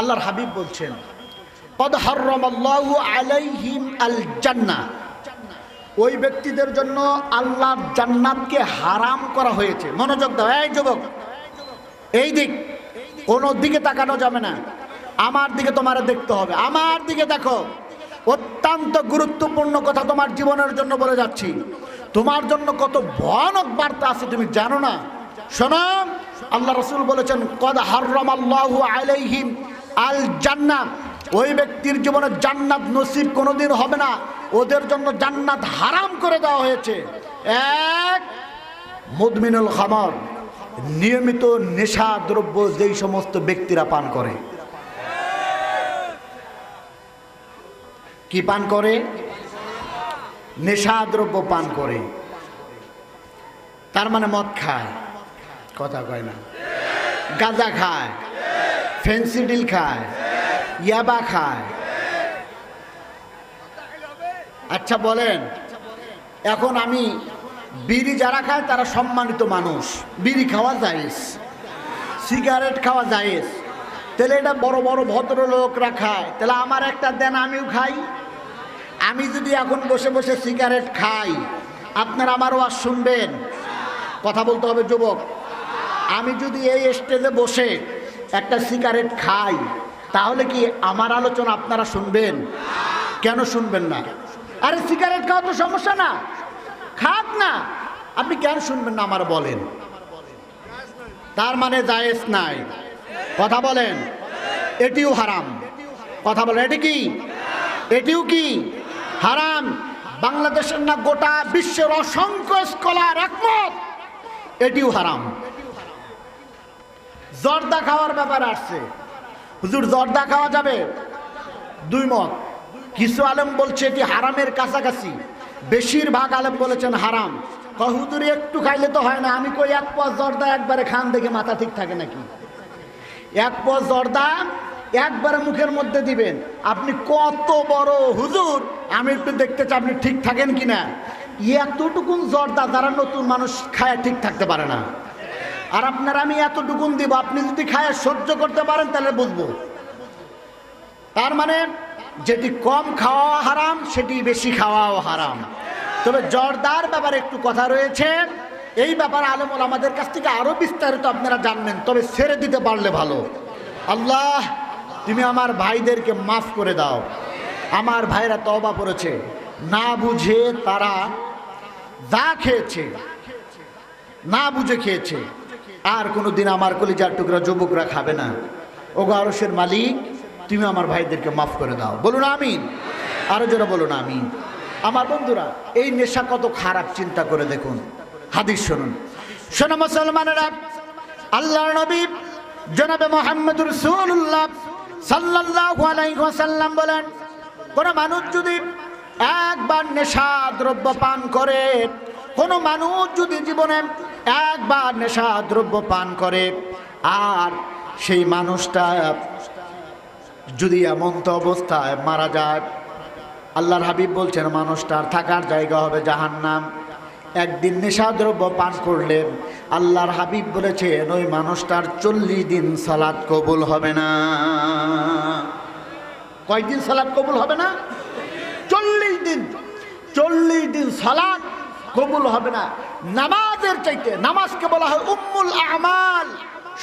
আল্লাহর হাবিব বলছেন, কদ আলাইহিম আল জান্নাহ ওই ব্যক্তিদের জন্য আল্লাহ জান্নাতকে হারাম করা হয়েছে। মনোযোগ দাও, এই যুবক, এই দিক, কোন দিকে তাকানো যাবে না। আমার দিকে তোমার দেখতে হবে। আমার দিকে দেখো। অত্যন্ত গুরুত্বপূর্ণ কথা তোমার জীবনের জন্য বলে যাচ্ছি। তোমার জন্য কত ভয়ানক বার্তা আছে, তুমি জানো না? শোনো, আল্লাহ রসুল বলেছেন, কদ হার্রম আল্লাহ আলাইহিম আল জান্নাত ওই ব্যক্তির জীবনে জান্নাত নসিব কোনোদিন হবে না। ওদের জন্য জান্নাত হারাম করে দেওয়া হয়েছে। এক, মুদমিনুল খামর। নিয়মিত নেশা দ্রব্য যেই সমস্ত ব্যক্তিরা পান করে। কি পান করে? নেশা দ্রব্য পান করে। তার মানে মদ খায়। কথা কয় না। গাঁজা খায়। ফেন্সিডিল খায়, ইয়াবা খায়। আচ্ছা বলেন, এখন আমি বিড়ি যারা খায় তারা সম্মানিত মানুষ। বিড়ি খাওয়া যায়স সিগারেট খাওয়া যায়স তাহলে এটা বড় বড় ভদ্রলোকরা খায়। তাহলে আমার একটা দেন, আমিও খাই। আমি যদি এখন বসে বসে সিগারেট খাই, আপনারা আমার ওয়াজ শুনবেন। কথা বলতে হবে, যুবক। আমি যদি এই স্টেজে বসে একটা সিগারেট খাই, তাহলে কি আমার আলোচনা আপনারা শুনবেন? কেন শুনবেন না? আরে সিগারেট খাওয়া তো সমস্যা না। খাক না। আপনি কেন শুনবেন না আমার বলেন? তার মানে জায়েজ নাই। কথা বলেন। এটিও হারাম। কথা বলেন, এটি কি? এটিও কি? হারাম। বাংলাদেশের না গোটা বিশ্বের অসংখ্য স্কলার একমত। এটিও হারাম। জর্দা খাওয়ার ব্যাপার আসছে। হুজুর, জর্দা খাওয়া যাবে? দুই মত। কিছু আলেম বলছে এটি হারামের কাছাকাছি। বেশিরভাগ আলেম বলেছেন হারাম। হুজুর, একটু খাইলে তো হয় না। আমি কই, এক পথ জর্দা একবারে খান দেখে মাথা ঠিক থাকে নাকি? এক পথ জর্দা একবারে মুখের মধ্যে দিবেন। আপনি কত বড় হুজুর? আমি একটু দেখতে চাই, আপনি ঠিক থাকেন কিনা? এতটুকুন জর্দা যারা নতুন মানুষ খায় ঠিক থাকতে পারে না। আর আপনার আমি এতটুকুন দিব, আপনি যদি খায় সহ্য করতে পারেন, তাহলে বুঝব। তার মানে যেটি কম খাওয়া হারাম, সেটি বেশি খাওয়াও হারাম। তবে জর্দার ব্যাপারে একটু কথা রয়েছে। এই ব্যাপারে আলমল আমাদের কাছ থেকে আরও বিস্তারিত আপনারা জানবেন, তবে ছেড়ে দিতে পারলে ভালো। আল্লাহ, তুমি আমার ভাইদেরকে মাফ করে দাও। আমার ভাইরা তবা করেছে। না বুঝে তারা যা খেয়েছে, না বুঝে খেয়েছে। আর কোনো দিন আমার কলিজার টুকরা যুবকরা খাবে না। ও গারসের মালিক, তুমি আমার ভাইদেরকে মাফ করে দাও। বলুন আমিন। আরও যারা বলুন আমিন। আমার বন্ধুরা, এই নেশা কত খারাপ, চিন্তা করে দেখুন। হাদিস শুনুন। শোনো মুসলমানেরা আল্লাহ নবী জনাবে মোহাম্মদ রসুল্লাহ সাল্লাল্লাহু আলাইহি বলেন, কোন মানুষ যদি একবার নেশা দ্রব্য পান করে, কোন মানুষ যদি জীবনে একবার নেশা দ্রব্য পান করে, আর সেই মানুষটা যদি এমন তো অবস্থায় মারা যায়, আল্লাহর হাবিব বলছেন মানুষটার থাকার জায়গা হবে জাহান্নাম। একদিন নেশাদ্রব্য পান করলেন, আল্লাহর হাবিব বলেছেন, ওই মানুষটার চল্লিশ দিন সালাদ কবুল হবে না। কয়দিন সালাদ কবুল হবে না? চল্লিশ দিন চল্লিশ দিন সালাদ কবুল হবে না। নামাজের চাইতে নামাজকে বলা হয় উম্মুল আমাল।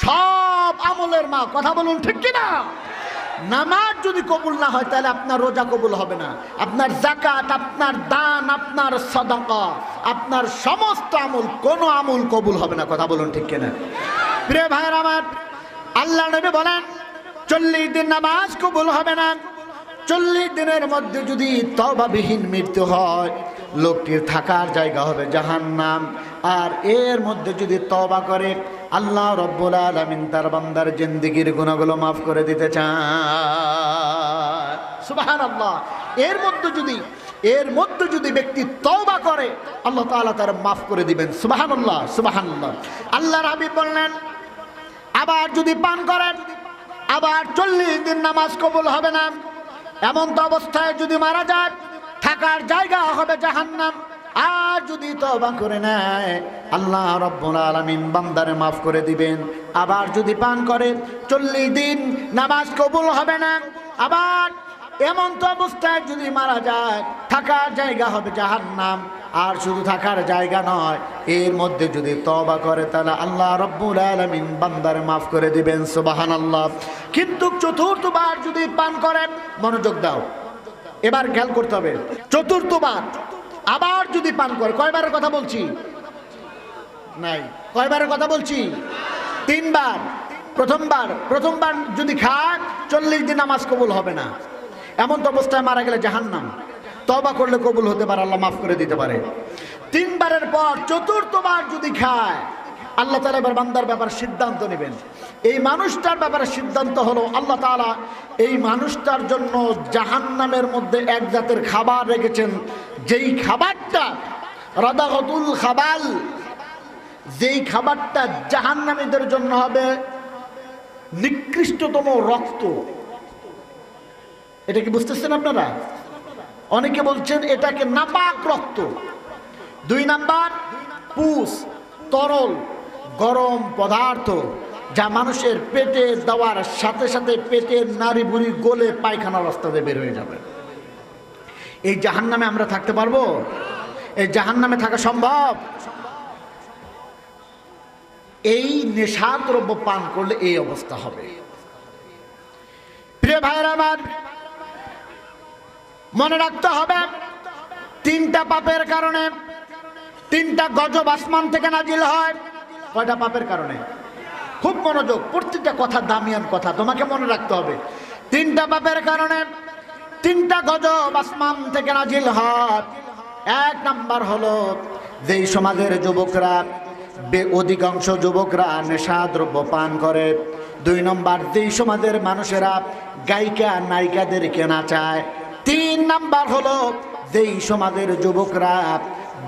সব আমলের মা, কথা বলুন ঠিক কিনা? নামাজ যদি কবুল না হয়, তাহলে আপনার রোজা কবুল হবে না। আপনার জাকাত আপনার দান, আপনার সদাকা, আপনার সমস্ত আমল, কোনো আমল কবুল হবে না, কথা বলুন ঠিক কিনা? প্রিয় ভাইয়ের আমার, আল্লাহ নবী বলেন, চল্লিশ দিন নামাজ কবুল হবে না। চল্লিশ দিনের মধ্যে যদি তবাবিহীন মৃত্যু হয় লোকটির থাকার জায়গা হবে জাহান্নাম। আর এর মধ্যে যদি তবা করে, আল্লাহ রব্বুল আলমিন তার বান্দার জিন্দিগির গুণাগুলো মাফ করে দিতে আল্লাহ এর মধ্যে যদি, এর মধ্যে যদি ব্যক্তি তওবা করে, আল্লাহ তাআলা তার মাফ করে দিবেন। সুবাহান আল্লাহ সুবাহান আল্লাহ রাবি বললেন, আবার যদি পান করেন, আবার চল্লিশ দিন নামাজ কবুল হবে না। এমন তো অবস্থায় যদি মারা যায় থাকার জায়গা হবে জাহান্নাম। আর যদি তবা করে নেয়, আল্লাহ রব্বুল আলামিন বান্দারে মাফ করে দিবেন। আবার যদি পান করে, চল্লিশ দিন নামাজ কবুল হবে না। আবার এমন তো অবস্থায় যদি মারা যায়, থাকার জায়গা হবে জাহান্নাম। আর শুধু থাকার জায়গা নয়, এর মধ্যে যদি তবা করে, তাহলে আল্লাহ রব্বুল আলামিন বান্দারে মাফ করে দিবেন সুবাহান আল্লাহ কিন্তু চতুর্থবার যদি পান করেন মনোযোগ দাও। এবার খেয়াল করতে হবে। চতুর্থবার, আবার যদি পান করে, কয়বারের কথা বলছি? নাই, কয়বারের কথা বলছি? তিনবার, প্রথমবার প্রথমবার যদি খায় চল্লিশ দিন নামাজ কবুল হবে না। এমন তো অবস্থায় মারা গেলে জাহান্নাম। তবা করলে কবুল হতে পারে, আল্লাহ মাফ করে দিতে পারে। তিনবারের পর, চতুর্থবার যদি খায়, আল্লাহ তালা এবার বান্দার ব্যাপার সিদ্ধান্ত নেবেন। এই মানুষটার ব্যাপারে সিদ্ধান্ত হলো, আল্লাহ তালা এই মানুষটার জন্য জাহান্নামের মধ্যে এক জাতের খাবার রেখেছেন। যেই খাবারটা রাদাগতুল খাবাল, যেই খাবারটা জাহান্নামীদের জন্য হবে নিকৃষ্টতম রক্ত। এটা কি বুঝতেছেন আপনারা? অনেকে বলছেন এটাকে নাপাক রক্ত। দুই নাম্বার, পুষ, তরল, গরম পদার্থ। যা মানুষের পেটে দেওয়ার সাথে সাথে পেটের নারী বুড়ি গোলে পায়খানা রাস্তাতে বের হয়ে যাবে। এই জাহান্নামে আমরা থাকতে পারব? এই জাহান্নামে থাকা সম্ভব? এই নেশাদ্রব্য পান করলে এই অবস্থা হবে। প্রিয় ভাইয়ের আমার, মনে রাখতে হবে, তিনটা পাপের কারণে, তিনটা গজব আসমান থেকে নাজিল হয়। কয়টা পাপের কারণে? খুব মনোযোগ, প্রত্যেকটা কথা দামিয়ান কথা, তোমাকে মনে রাখতে হবে। তিনটা পাপের কারণে তিনটা গজব আসমান থেকে নাজিল হয়। এক নাম্বার হলো, যেই সমাজের যুবকরা অধিকাংশ যুবকরা নেশাদ্রব্য পান করে। দুই নম্বর, যেই সমাজের মানুষেরা গায়িকা নায়িকাদেরকে নাচায় তিন নাম্বার হলো, যেই সমাজের যুবকরা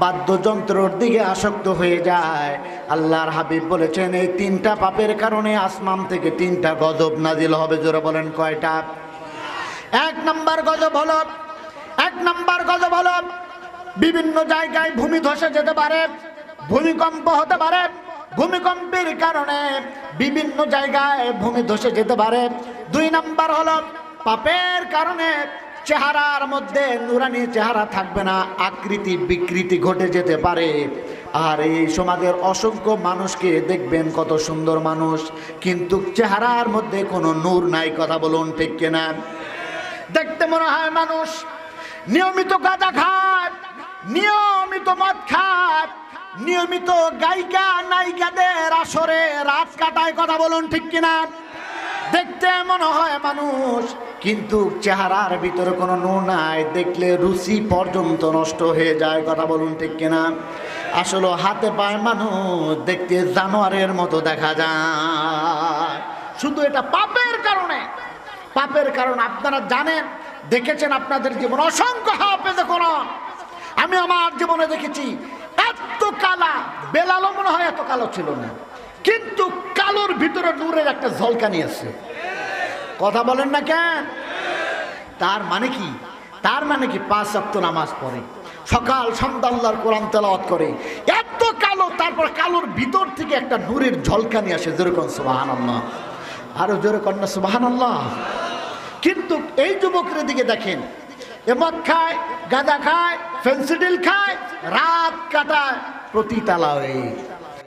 বাদ্যযন্ত্রর দিকে আসক্ত হয়ে যায়। আল্লাহর হাবিব বলেছেন, এই তিনটা পাপের কারণে আসমান থেকে তিনটা গজব নাজিল হবে। জোরে বলেন কয়টা? এক নাম্বার গজব হলো, এক নাম্বার গজব হলো, বিভিন্ন জায়গায় ভূমি ধসে যেতে পারে, ভূমিকম্প হতে পারে। ভূমিকম্পের কারণে বিভিন্ন জায়গায় ভূমি ধসে যেতে পারে। দুই নাম্বার হলো, পাপের কারণে চেহারার মধ্যে নুরানি চেহারা থাকবে না, আকৃতি বিকৃতি ঘটে যেতে পারে। আর এই সমাজের অসংখ্য মানুষকে দেখবেন কত সুন্দর মানুষ, কিন্তু চেহারার মধ্যে কোনো নূর নাই, কথা বলুন ঠিক কিনা? দেখতে মনে হয় মানুষ নিয়মিত গাঁজা খায়, নিয়মিত মদ খায়, নিয়মিত গায়িকা নায়িকাদের আসরে রাত কাটায়, কথা বলুন ঠিক কিনা? দেখতে মনে হয় মানুষ কিন্তু চেহারার ভিতরে কোনো নূর নাই, দেখলে রুচি পর্যন্ত নষ্ট হয়ে যায়, কথা বলুন ঠিক কিনা? আসলে হাতে পায় মানুষ দেখতে জানোয়ারের মতো দেখা যায়। শুধু এটা পাপের কারণে, পাপের কারণ আপনারা জানেন, দেখেছেন আপনাদের জীবন অসংখ্য হাফেজে কোরআন। আমি আমার জীবনে দেখেছি, এত কালা, বেলালও মনে হয় এত কালো ছিল না। কিন্তু কালোর ভিতরে নূরের একটা ঝলকানি আছে। কথা বলেন না কেন? তার মানে কি? তার মানে কি পাঁচ অক্ত নামাজ পড়ে, সকাল সন্ধ্যা আল্লাহর কোরআন তেলাওয়াত করে, এত কালো, তারপর কালোর ভিতর থেকে একটা নূরের ঝলকানি আসে যেরকম সুবাহান আল্লাহ আরও জোরে কন্যা সুবাহান আল্লাহ কিন্তু এই যুবকের দিকে দেখেন, এ মদ খায় গাঁজা খায়, ফেন্সিডিল খায়, রাত কাটায় প্রতি তালা হয়ে